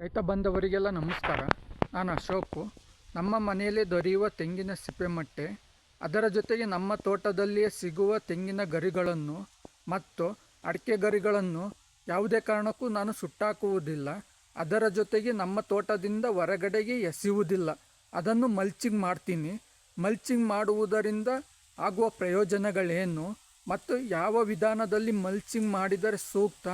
ರೈತ ಬಂದವರಿಗೆಲ್ಲ ನಮಸ್ಕಾರ. ನಾನು ಅಶೋಕು. ನಮ್ಮ ಮನೆಯಲ್ಲಿ ದೊರೆಯುವ ತೆಂಗಿನ ಸಿಪ್ಪೆಮಟ್ಟೆ ಅದರ ಜೊತೆಗೆ ನಮ್ಮ ತೋಟದಲ್ಲಿಯೇ ಸಿಗುವ ತೆಂಗಿನ ಗರಿಗಳನ್ನು ಮತ್ತು ಅಡಿಕೆ ಗರಿಗಳನ್ನು. ಯಾವುದೇ ಕಾರಣಕ್ಕೂ ನಾನು ಸುಟ್ಟಾಕುವುದಿಲ್ಲ. ಅದರ ಜೊತೆಗೆ ನಮ್ಮ ತೋಟದಿಂದ ಹೊರಗಡೆಗೆ ಎಸೆಯುವುದಿಲ್ಲ. ಅದನ್ನು ಮಲ್ಚಿಂಗ್ ಮಾಡ್ತೀನಿ. ಮಲ್ಚಿಂಗ್ ಮಾಡುವುದರಿಂದ ಆಗುವ ಪ್ರಯೋಜನಗಳೇನು ಮತ್ತು ಯಾವ ವಿಧಾನದಲ್ಲಿ ಮಲ್ಚಿಂಗ್ ಮಾಡಿದರೆ ಸೂಕ್ತ?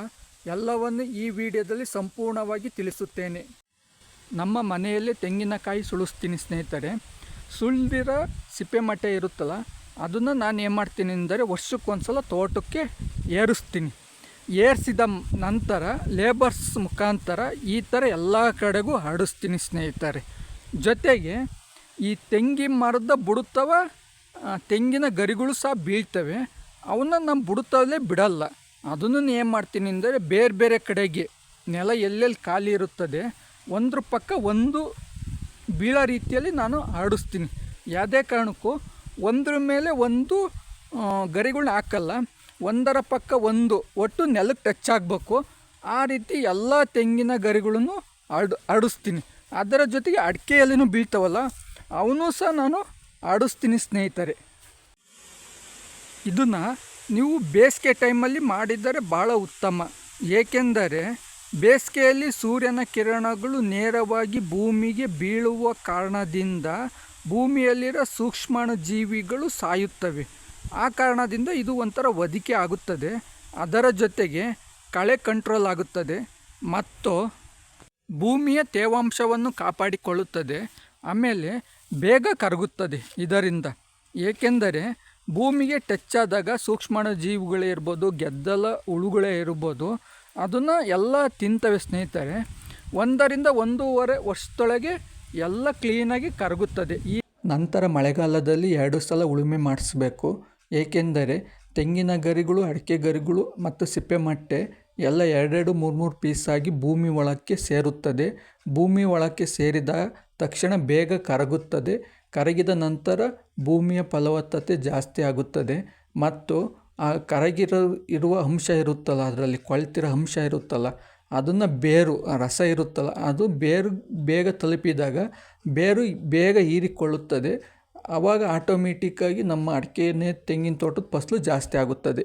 ಎಲ್ಲವನ್ನು ಈ ವಿಡಿಯೋದಲ್ಲಿ ಸಂಪೂರ್ಣವಾಗಿ ತಿಳಿಸುತ್ತೇನೆ. ನಮ್ಮ ಮನೆಯಲ್ಲಿ ತೆಂಗಿನಕಾಯಿ ಸುಳಿಸ್ತೀನಿ ಸ್ನೇಹಿತರೆ. ಸುಳ್ದಿರೋ ಸಿಪ್ಪೆ ಮಟ್ಟೆ ಇರುತ್ತಲ್ಲ, ಅದನ್ನು ನಾನು ಏನು ಮಾಡ್ತೀನಿ ಅಂದರೆ ವರ್ಷಕ್ಕೊಂದ್ಸಲ ತೋಟಕ್ಕೆ ಏರಿಸ್ತೀನಿ. ಏರಿಸಿದ ನಂತರ ಲೇಬರ್ಸ್ ಮುಖಾಂತರ ಈ ಥರ ಎಲ್ಲ ಕಡೆಗೂ ಹರಡಿಸ್ತೀನಿ ಸ್ನೇಹಿತರೆ. ಜೊತೆಗೆ ಈ ತೆಂಗಿನ ಮರದ ಬುಡುತ್ತವ ತೆಂಗಿನ ಗರಿಗಳು ಸಹ ಬೀಳ್ತವೆ. ಅವನ್ನ ನಮ್ಮ ಬುಡುತ್ತಲೇ ಬಿಡಲ್ಲ. ಅದನ್ನು ಏನು ಮಾಡ್ತೀನಿ ಅಂದರೆ ಬೇರೆ ಬೇರೆ ಕಡೆಗೆ ನೆಲ ಎಲ್ಲೆಲ್ಲಿ ಖಾಲಿ ಇರುತ್ತದೆ ಒಂದ್ರ ಪಕ್ಕ ಒಂದು ಬೀಳೋ ರೀತಿಯಲ್ಲಿ ನಾನು ಆಡಿಸ್ತೀನಿ. ಯಾವುದೇ ಕಾರಣಕ್ಕೂ ಒಂದ್ರ ಮೇಲೆ ಒಂದು ಗರಿಗಳನ್ನ ಹಾಕಲ್ಲ, ಒಂದರ ಪಕ್ಕ ಒಂದು, ಒಟ್ಟು ನೆಲಕ್ಕೆ ಟಚ್ ಆಗಬೇಕು. ಆ ರೀತಿ ಎಲ್ಲ ತೆಂಗಿನ ಗರಿಗಳನ್ನು ಆಡು, ಆಡಿಸ್ತೀನಿ. ಅದರ ಜೊತೆಗೆ ಅಡಿಕೆಯಲ್ಲಿನೂ ಬೀಳ್ತಾವಲ್ಲ, ಅವನು ಸಹ ನಾನು ಆಡಿಸ್ತೀನಿ ಸ್ನೇಹಿತರೆ. ಇದನ್ನು ನೀವು ಬೇಸಿಗೆ ಟೈಮಲ್ಲಿ ಮಾಡಿದರೆ ಭಾಳ ಉತ್ತಮ. ಏಕೆಂದರೆ ಬೇಸಿಗೆಯಲ್ಲಿ ಸೂರ್ಯನ ಕಿರಣಗಳು ನೇರವಾಗಿ ಭೂಮಿಗೆ ಬೀಳುವ ಕಾರಣದಿಂದ ಭೂಮಿಯಲ್ಲಿರೋ ಸೂಕ್ಷ್ಮಾಣು ಜೀವಿಗಳು ಸಾಯುತ್ತವೆ. ಆ ಕಾರಣದಿಂದ ಇದು ಒಂಥರ ಒದಿಕೆ ಆಗುತ್ತದೆ. ಅದರ ಜೊತೆಗೆ ಕಳೆ ಕಂಟ್ರೋಲ್ ಆಗುತ್ತದೆ ಮತ್ತು ಭೂಮಿಯ ತೇವಾಂಶವನ್ನು ಕಾಪಾಡಿಕೊಳ್ಳುತ್ತದೆ. ಆಮೇಲೆ ಬೇಗ ಕರಗುತ್ತದೆ ಇದರಿಂದ. ಏಕೆಂದರೆ ಭೂಮಿಗೆ ಟಚ್ ಆದಾಗ ಸೂಕ್ಷ್ಮಾಣು ಜೀವಿಗಳೇ ಇರ್ಬೋದು, ಗೆದ್ದಲ ಹುಳುಗಳೇ ಇರ್ಬೋದು, ಅದನ್ನು ಎಲ್ಲ ತಿಂತವೆ ಸ್ನೇಹಿತರೆ. ಒಂದರಿಂದ ಒಂದೂವರೆ ವರ್ಷದೊಳಗೆ ಎಲ್ಲ ಕ್ಲೀನಾಗಿ ಕರಗುತ್ತದೆ. ಈ ನಂತರ ಮಳೆಗಾಲದಲ್ಲಿ ಎರಡು ಸಲ ಉಳುಮೆ ಮಾಡಿಸ್ಬೇಕು. ಏಕೆಂದರೆ ತೆಂಗಿನ ಗರಿಗಳು, ಅಡಿಕೆ ಗರಿಗಳು ಮತ್ತು ಸಿಪ್ಪೆಮಟ್ಟೆ ಎಲ್ಲ ಎರಡೆರಡು ಮೂರು ಮೂರು ಪೀಸಾಗಿ ಭೂಮಿ ಒಳಕ್ಕೆ ಸೇರುತ್ತದೆ. ಭೂಮಿ ಒಳಕ್ಕೆ ಸೇರಿದ ತಕ್ಷಣ ಬೇಗ ಕರಗುತ್ತದೆ. ಕರಗಿದ ನಂತರ ಭೂಮಿಯ ಫಲವತ್ತತೆ ಜಾಸ್ತಿ ಆಗುತ್ತದೆ ಮತ್ತು ಆ ಕರಗಿರೋ ಇರುವ ಅಂಶ ಇರುತ್ತಲ್ಲ, ಅದರಲ್ಲಿ ಕೊಳ್ತಿರೋ ಅಂಶ ಇರುತ್ತಲ್ಲ, ಅದನ್ನು ಬೇರು ರಸ ಇರುತ್ತಲ್ಲ, ಅದು ಬೇರು ಬೇಗ ತಲುಪಿದಾಗ ಬೇರು ಬೇಗ ಹೀರಿಕೊಳ್ಳುತ್ತದೆ. ಆವಾಗ ಆಟೋಮೆಟಿಕ್ಕಾಗಿ ನಮ್ಮ ಅಡಿಕೆನೇ ತೆಂಗಿನ ತೋಟದ ಫಸಲು ಜಾಸ್ತಿ ಆಗುತ್ತದೆ.